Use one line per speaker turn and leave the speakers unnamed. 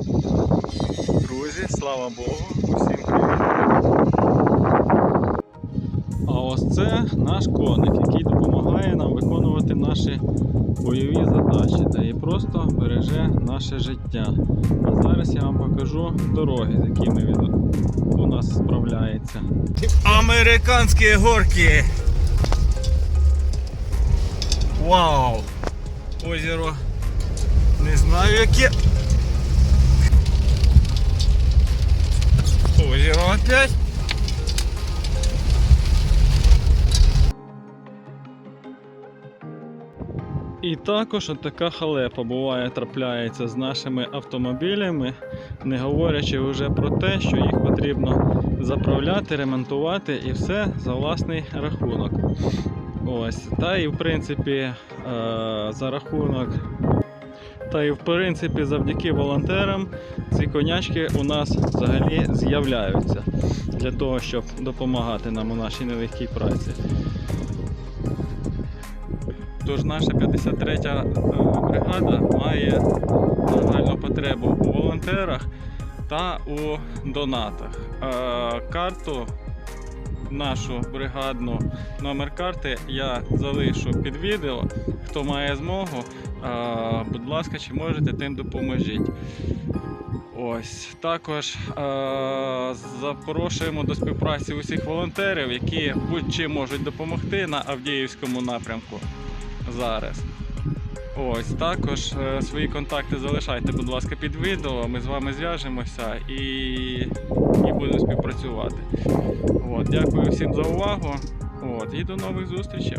Друзі, слава Богу, усім привіт. А ось це наш коник, який допомагає нам виконувати наші бойові задачі та і просто береже наше життя. А зараз я вам покажу дороги, з якими він у нас справляється. Американські горки. Вау! Озеро. Не знаю яке. Опять. І також от така халепа буває трапляється з нашими автомобілями, не говорячи вже про те, що їх потрібно заправляти, ремонтувати і все за власний рахунок. Ось, та і в принципі е, за рахунок. Та і в принципі завдяки волонтерам ці конячки у нас взагалі з'являються для того, щоб допомагати нам у нашій нелегкій праці. Тож наша 53-я е, бригада має нагальну потребу у волонтерах та у донатах. Е, Карту нашу бригадну номер карти я залишу під відео. Хто має змогу, будь ласка, чи можете, тим допоможіть. Ось також запрошуємо до співпраці усіх волонтерів, які будь-чим можуть допомогти на Авдіївському напрямку зараз. Ось також е, свої контакти залишайте, будь ласка, під відео. Ми з вами зв'яжемося і будемо співпрацювати. От, дякую всім за увагу. От, і до нових зустрічей.